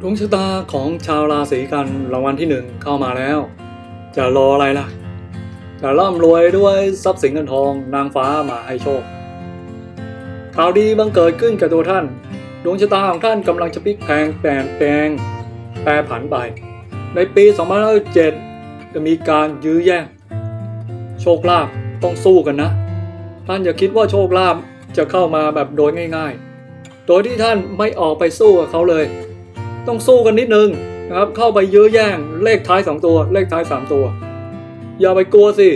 ดวงชะตาของชาวราศีกันรางวัลที่หนึ่งเข้ามาแล้ว จะรออะไรล่ะ จะร่ำรวยด้วยทรัพย์สินเงินทองนางฟ้ามาให้โชค ข่าวดีบังเกิดขึ้นกับตัวท่าน ดวงชะตาของท่านกำลังจะพลิกแพงแปลงแปลงแปรผันไป ในปี2507จะมีการยื้อแย่ง โชคลาภต้องสู้กันนะ ท่านอย่าคิดว่าโชคลาภจะเข้ามาแบบโดยง่าย ๆ โดยที่ท่านไม่ออกไปสู้กับเขาเลย ต้องสู้กันนิดนึงนะครับ เข้าไปเยื้อแย่งเลขท้าย 2 ตัว เลขท้าย 3 ตัว อย่าไปกลัวสิ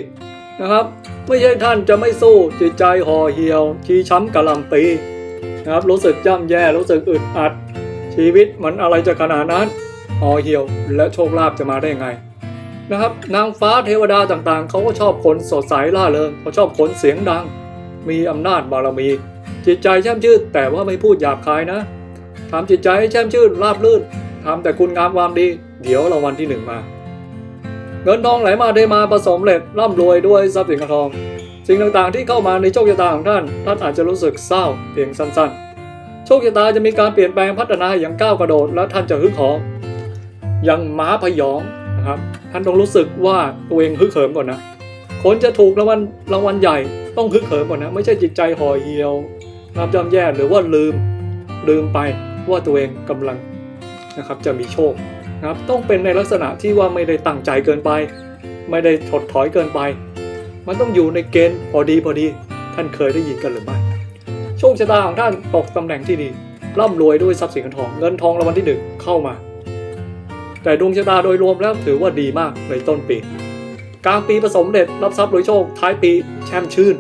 นะครับ ไม่ใช่ท่านจะไม่สู้จิตใจห่อเหี่ยวชีช้ำกะลำปีนะครับรู้สึกย่ำแย่รู้สึกอึดอัด ชีวิตมันอะไรจะขนาดนั้นห่อเหี่ยวและโชคลาภจะมาได้ยังไงนะครับนางฟ้าเทวดาต่างๆ เขาก็ชอบคนสดใสล่าเริงเขาชอบคนเสียงดัง มีอำนาจบารมี จิตใจแช่มชื่นแต่ว่าไม่พูดหยาบคายนะ ทำจิตใจให้แช่มชื่นราบรื่นทำแต่คุณงามความดี เดี๋ยวรางวัลที่หนึ่งมา เงินทองไหลมาเทมาผสมเร็จร่ำรวยด้วยทรัพย์สินเงินทอง สิ่งต่างๆที่เข้ามาในโชคชะตาของท่าน ท่านอาจจะรู้สึกเศร้าเพียงสั้นๆ โชคชะตาจะมีการเปลี่ยนแปลงพัฒนาอย่างก้าวกระโดด และท่านจะฮึกหิมอย่างม้าพยองนะครับ ท่านต้องรู้สึกว่าตัวเองฮึกเหิมก่อนนะคนจะถูกรางวัลรางวัลใหญ่ต้องฮึกเหิมก่อนนะ ไม่ใช่จิตใจห่อเหี่ยวนะครับย่ำแย่หรือว่าลืมลืมไป ว่าตัวเองกำลังนะครับจะมีโชคนะครับต้องเป็นในลักษณะที่ว่าไม่ได้ตั้งใจเกินไป ไม่ได้ถดถอยเกินไป มันต้องอยู่ในเกณฑ์พอดีพอดี ท่านเคยได้ยินกันหรือไม่โชคชะตาของท่านตกตำแหน่งที่ดีร่ำรวยด้วยทรัพย์สินเงินทองเงินทองรางวัลที่หนึ่งเข้ามา แต่ดวงชะตาโดยรวมแล้วถือว่าดีมากในต้นปี กลางปีผสมเด็จรับทรัพย์โดยโชคท้ายปีแช่มชื่น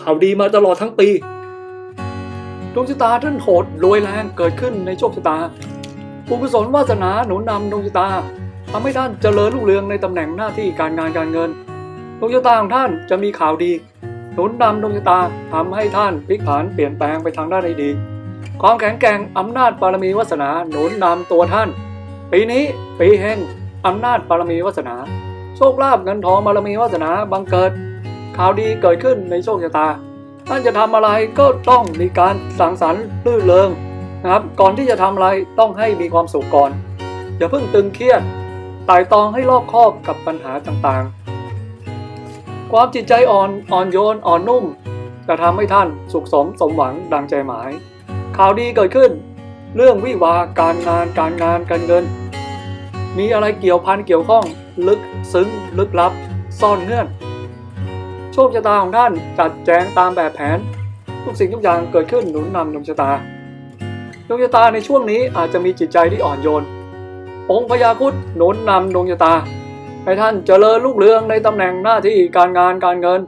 ข่าวดีมาตลอดทั้งปี ดวงชะตาท่านโหดรวยแรงเกิดขึ้นในโชคชะตาบุญกุศลวาสนาหนุนนำดวงชะตาทำให้ท่านเจริญรุ่งเรืองในตำแหน่งหน้าที่การงานการเงินดวงชะตาของท่านจะมีข่าวดีหนุนนำดวงชะตาทำให้ท่านพลิกผันเปลี่ยนแปลงไปทางด้านใดดีความแข็งแกร่งอำนาจบารมีวาสนาหนุนนำตัวท่าน ปีนี้ปีแห่งอำนาจบารมีวาสนา โชคลาภเงินทองบารมีวาสนาบังเกิด ข่าวดีเกิดขึ้นในโชคชะตา ท่านจะทำอะไรก็ต้องมีการสังสรรค์ลื่นเริงนะครับ ก่อนที่จะทำอะไรต้องให้มีความสุขก่อน อย่าเพิ่งตึงเครียดไต่ตองให้รอบคอบกับปัญหาต่างๆ ความจิตใจอ่อนอ่อนโยนอ่อนนุ่ม จะทำให้ท่านสุขสมสมหวังดังใจหมาย ข่าวดีเกิดขึ้น เรื่องวิวาการงานการงานการเงิน มีอะไรเกี่ยวพันเกี่ยวข้อง ลึกซึ้งลึกลับ ซ่อนเงื่อน โชคชะตาของท่านจัดแจงตามแบบแผน ทุกสิ่งทุกอย่างเกิดขึ้นหนุนนำดวงชะตาดวงชะตาในช่วงนี้อาจจะมีจิตใจที่อ่อนโยน องค์พญาคุดหนุนนำดวงชะตา ให้ท่านเจริญรุ่งเรืองในตำแหน่งหน้าที่การงานการเงิน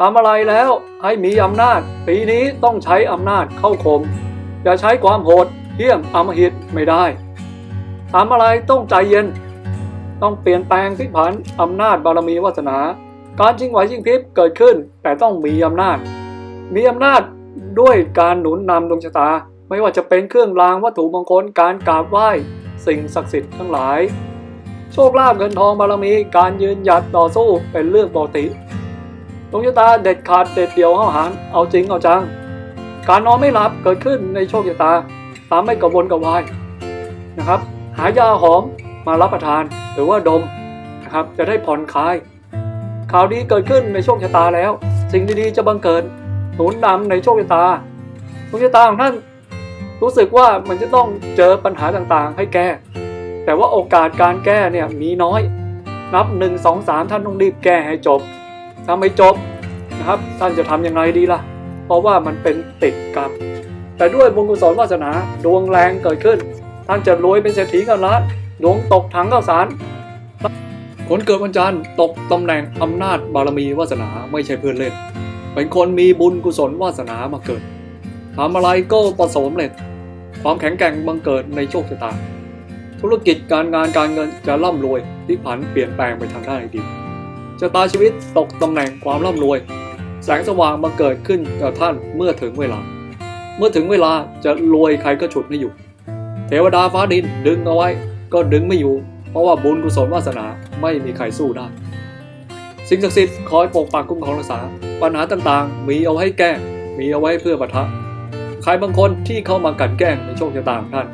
ทำอะไรแล้วให้มีอำนาจ ปีนี้ต้องใช้อำนาจเข้าคม อย่าใช้ความโหดเหี้ยมอำมหิตไม่ได้ทำอะไรต้องใจเย็น ต้องเปลี่ยนแปลงพลิกผันอำนาจบารมีวาสนา การชิงไหวชิงพริบเกิดขึ้น แต่ต้องมีอำนาจ มีอำนาจด้วยการหนุนนำดวงชะตา ไม่ว่าจะเป็นเครื่องรางวัตถุมงคลการกราบไหว้ สิ่งศักดิ์สิทธิ์ทั้งหลาย โชคลาภเงินทองบารมีการยืนหยัดต่อสู้เป็นเรื่องปกติดวงชะตาเด็ดขาดเด็ดเดี่ยวห้าหาญเอาจริงเอาจัง การนอนไม่หลับเกิดขึ้นในโชคชะตาตามไม่กระวนกระวายนะครับ หายาหอมมารับประทานหรือว่าดมนะครับจะได้ผ่อนคลาย ข่าวดีเกิดขึ้นในโชคชะตาแล้ว สิ่งดีๆจะบังเกิดหนุนนำในโชคชะตาโชคชะตาของท่านรู้สึกว่ามันจะต้องเจอปัญหาต่างๆ ให้แก้ แต่ว่าโอกาสการแก้เนี่ยมีน้อย นับหนึ่งสองสามท่านต้องรีบแก้ให้จบถ้าไม่จบนะครับท่านจะทำยังไงดีล่ะ เพราะว่ามันเป็นติดกรรม แต่ด้วยบุญกุศลวาสนาดวงแรงเกิดขึ้น ท่านจะรวยเป็นเศรษฐีกันล้านดวงตกถังข้าวสาร คนเกิดวันจันทร์ตกตำแหน่งอำนาจบารมีวาสนาไม่ใช่เพื่อนเล่น เป็นคนมีบุญกุศลวาสนามาเกิดทำอะไรก็ประสบเร็จความแข็งแกร่งบังเกิดในโชคชะตา ธุรกิจการงานการเงินจะร่ำรวยพลิกผันเปลี่ยนแปลงไปทางด้านดีชะตาชีวิตตกตำแหน่งความร่ำรวย แสงสว่างบังเกิดขึ้นกับท่านเมื่อถึงเวลา เมื่อถึงเวลาจะรวยใครก็ฉุดไม่อยู่ เทวดาฟ้าดินดึงเอาไว้ก็ดึงไม่อยู่ เพราะว่าบุญกุศลวาสนาไม่มีใครสู้ได้ สิ่งศักดิ์สิทธิ์คอยปกปักคุ้มครองรักษา ปัญหาต่างๆ มีเอาให้แก้ มีเอาไว้เพื่อปะทะ ใครบางคนที่เข้ามากลันแกล้งในโชคชะตาของท่าน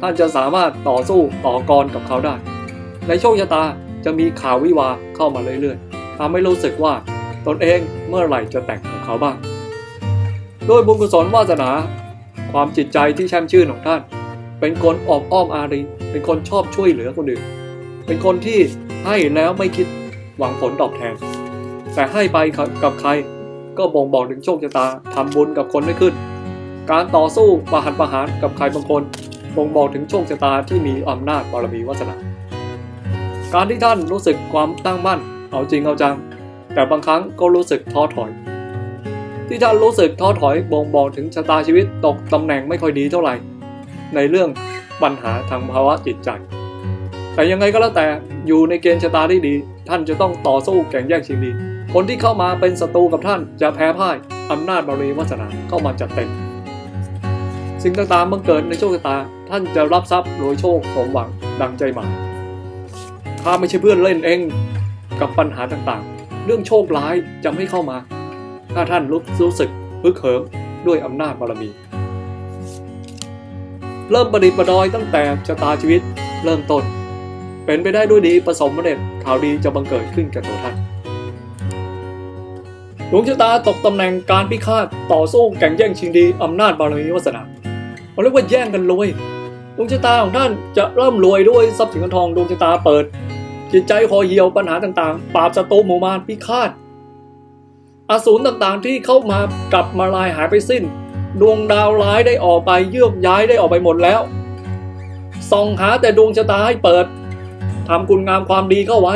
ท่านจะสามารถต่อสู้ต่อกรกับเขาได้ ในโชคชะตาจะมีข่าววิวาเข้ามาเรื่อยๆทำให้รู้สึกว่าตนเองเมื่อไหร่จะแต่งกับเขาบ้าง ด้วยบุญกุศลวาสนา ความจิตใจที่แช่มชื่นของท่าน เป็นคนออบอ้อมอารี เป็นคนชอบช่วยเหลือคนอื่น เป็นคนที่ให้แล้วไม่คิดหวังผลตอบแทน แต่ให้ไปกับใครก็บ่งบอกถึงโชคชะตาทำบุญกับคนไม่ขึ้น การต่อสู้ประหัตประหารกับใครบางคนบ่งบอกถึงโชคชะตาที่มีอำนาจบารมีวาสนา การที่ท่านรู้สึกความตั้งมั่น เอาจริงเอาจัง แต่บางครั้งก็รู้สึกท้อถอย ที่ท่านรู้สึกท้อถอยบ่งบอกถึงชะตาชีวิตตกตำแหน่งไม่ค่อยดีเท่าไหร่ ในเรื่องปัญหาทางภาวะจิตใจ แต่ยังไงก็แล้วแต่อยู่ในเกณฑ์ชะตาที่ดี ท่านจะต้องต่อสู้แข่งแย่งชิงดี คนที่เข้ามาเป็นศัตรูกับท่านจะแพ้พ่ายอำนาจบารมีวาสนาเข้ามาจัดเต็มสิ่งต่างๆบังเกิดในโชคชะตา ท่านจะรับทรัพย์โดยโชคสมหวังดังใจหมายถ้าไม่ใช่เพื่อนเล่นเองกับปัญหาต่างๆ เรื่องโชคร้ายจะไม่เข้ามา ถ้าท่านรู้รู้สึกพึกเหิมด้วยอำนาจบารมี เริ่มประดิษฐ์ประดอยตั้งแต่ชะตาชีวิตเริ่มต้น เป็นไปได้ด้วยดีประสบผลสำเร็จข่าวดีจะบังเกิดขึ้นกับตัวท่านดวงชะตาตกตำแหน่งการพิฆาตต่อสู้แข่งแย่งชิงดีอำนาจบารมีวาสนาเราเรียกว่าแย่งกันรวยดวงชะตาของท่านจะเริ่มรวยด้วยทรัพย์สินเงินทองดวงชะตาเปิด จิตใจคอเหี่ยวปัญหาต่างๆ ปราบศัตรูหมู่มารพิฆาตอสูรต่างๆที่เข้ามากลับมาลายหายไปสิ้น ดวงดาวร้ายได้ออกไปเยือกย้ายได้ออกไปหมดแล้วส่องหาแต่ดวงชะตาให้เปิดทำคุณงามความดีเข้าไว้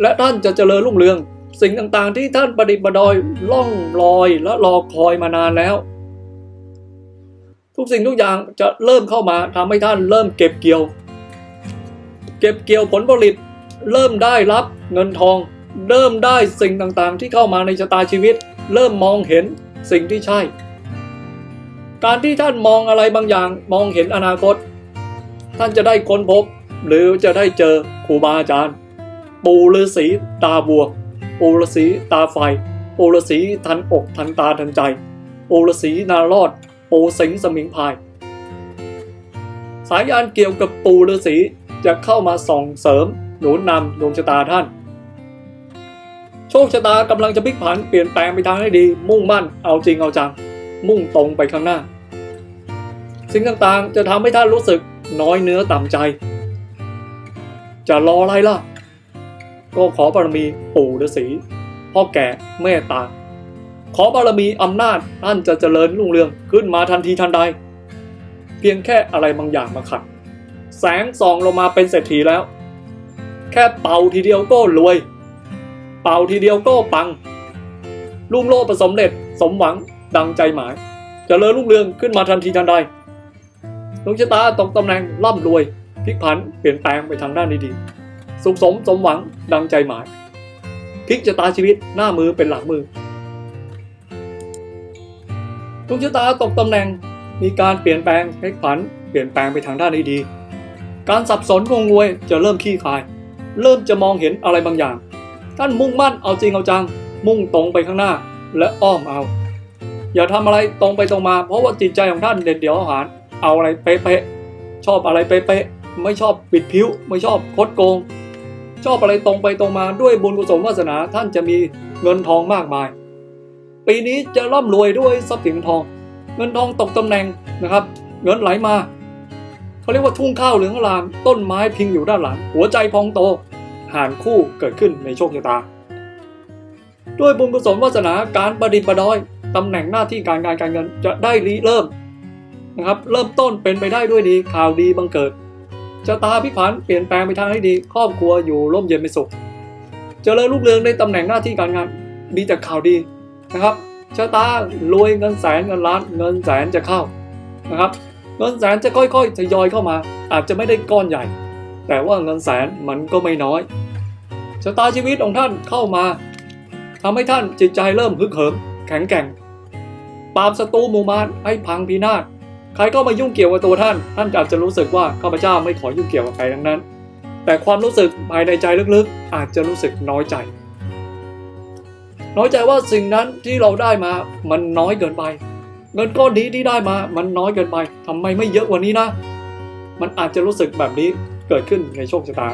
และท่านจะเจริญรุ่งเรือง สิ่งต่างๆที่ท่านประดิษฐ์ประดอยล่องลอยและรอคอยมานานแล้ว ทุกสิ่งทุกอย่างจะเริ่มเข้ามาทำให้ท่านเริ่มเก็บเกี่ยว เก็บเกี่ยวผลผลิต เริ่มได้รับเงินทอง เริ่มได้สิ่งต่างๆที่เข้ามาในชะตาชีวิต เริ่มมองเห็นสิ่งที่ใช่ การที่ท่านมองอะไรบางอย่างมองเห็นอนาคต ท่านจะได้ค้นพบ หรือจะได้เจอครูบาอาจารย์ ปูฤาษีตาบัว ปูฤาษีตาไฟ ปูฤาษีทันอกทันตาทันใจ ปูฤาษีนารอด ปูสิงสมิงพาย สายยานเกี่ยวกับปูฤาษีจะเข้ามาส่องเสริมหนุนนำดวงชะตาท่าน โชคชะตากำลังจะพลิกผันเปลี่ยนแปลงไปทางให้ดี มุ่งมั่นเอาจริงเอาจังมุ่งตรงไปข้างหน้า สิ่งต่างๆ จะทำให้ท่านรู้สึกน้อยเนื้อต่ำใจ จะรออะไรล่ะ ก็ขอบารมีปู่ฤาษีพ่อแก่เมตตา ขอบารมีอำนาจท่านจะเจริญรุ่งเรืองขึ้นมาทันทีทันใด เพียงแค่อะไรบางอย่างมาขัด แสงส่องลงมาเป็นเศรษฐีแล้ว แค่เป่าทีเดียวก็รวย เป่าทีเดียวก็ปังรุ่งโรจน์ประสมเร็จสมหวังดังใจหมายจเจริญรุ่งเรืองขึ้นมาทันทีทันใด ดวงชะตาตกตำแหน่งร่ำรวยพลิกผันเปลี่ยนแปลงไปทางด้านดีๆสุขสมสมหวังดังใจหมายพลิกชะตาชีวิตหน้ามือเป็นหลังมือดวงชะตาตกตำแหน่งมีการเปลี่ยนแปลงพลิกผันเปลี่ยนแปลงไปทางด้านดีๆการสับสนงงงวยจะเริ่มขี้คาย เริ่มจะมองเห็นอะไรบางอย่าง ท่านมุ่งมั่นเอาจริงเอาจัง มุ่งตรงไปข้างหน้าและอ้อมเอา อย่าทำอะไรตรงไปตรงมา เพราะว่าจิตใจของท่านเด็ดเดี่ยวอาหาร เอาอะไรเป๊ะๆชอบอะไรเป๊ะๆไม่ชอบปิดผิว ไม่ชอบคดโกง ชอบอะไรตรงไปตรงมาด้วยบุญกุศลวาสนาท่านจะมีเงินทองมากมาย ปีนี้จะร่ำรวยด้วยทรัพย์สินทอง เงินทองตกตำแหน่งนะครับ เงินไหลมาเขาเรียกว่าทุ่งข้าวเหลืองอลาม ต้นไม้พิงอยู่ด้านหลัง หัวใจพองโตหานคู่เกิดขึ้นในโชคชะตา ด้วยบุญกุศลวาสนาการประดิษฐ์ประดอยตำแหน่งหน้าที่การงานการเงินจะได้ริเริ่ม นะครับ เริ่มต้นเป็นไปได้ด้วยดีข่าวดีบังเกิดชะตาพลิกผันเปลี่ยนแปลงไปทางให้ดี ครอบครัวอยู่ร่มเย็นเป็นสุขเจริญรุ่งเรืองในตำแหน่งหน้าที่การงานมีแต่ข่าวดีนะครับชะตารวยเงินแสนเงินล้านเงินแสนจะเข้านะครับ เงินแสนจะค่อยๆทยอยเข้ามา อาจจะไม่ได้ก้อนใหญ่ แต่ว่าเงินแสนมันก็ไม่น้อยชะตาชีวิตของท่านเข้ามาทำให้ท่านจิตใจเริ่มฮึกเหิมแข็งแกร่งปราบศัตรูหมู่มารให้พังพินาศ ใครก็มายุ่งเกี่ยวกับตัวท่าน ท่านอาจจะรู้สึกว่าข้าพเจ้าไม่ขอยุ่งเกี่ยวกับใครทั้งนั้น แต่ความรู้สึกภายในใจลึกๆ อาจจะรู้สึกน้อยใจ น้อยใจว่าสิ่งนั้นที่เราได้มา มันน้อยเกินไป เงินก้อนนี้ที่ได้มา มันน้อยเกินไปทำไมไม่เยอะกว่านี้นะ มันอาจจะรู้สึกแบบนี้เกิดขึ้นในโชคชะตา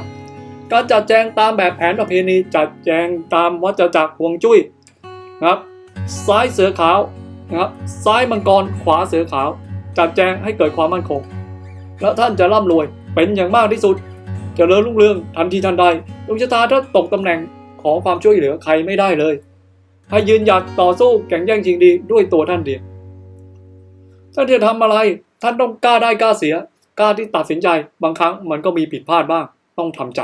การจัดแจงตามแบบแผนประเพณีจัดแจงตามวัฏจักรวงจุ้ยนะครับ ซ้ายเสือขาวนะครับ ซ้ายมังกร ขวาเสือขาว จัดแจงให้เกิดความมั่นคง แล้วท่านจะร่ำรวยเป็นอย่างมากที่สุดจเจริญรุ่งเรืองทันทีทันใดดวงชะตาถ้าตกตำแหน่งขอความช่วยเหลือใครไม่ได้เลย ให้ยืนหยัดต่อสู้แข่งแย่งชิงดีด้วยตัวท่านเดียวท่านจะทำอะไร ท่านต้องกล้าได้กล้าเสีย กล้าที่ตัดสินใจ บางครั้งมันก็มีผิดพลาดบ้าง ต้องทำใจ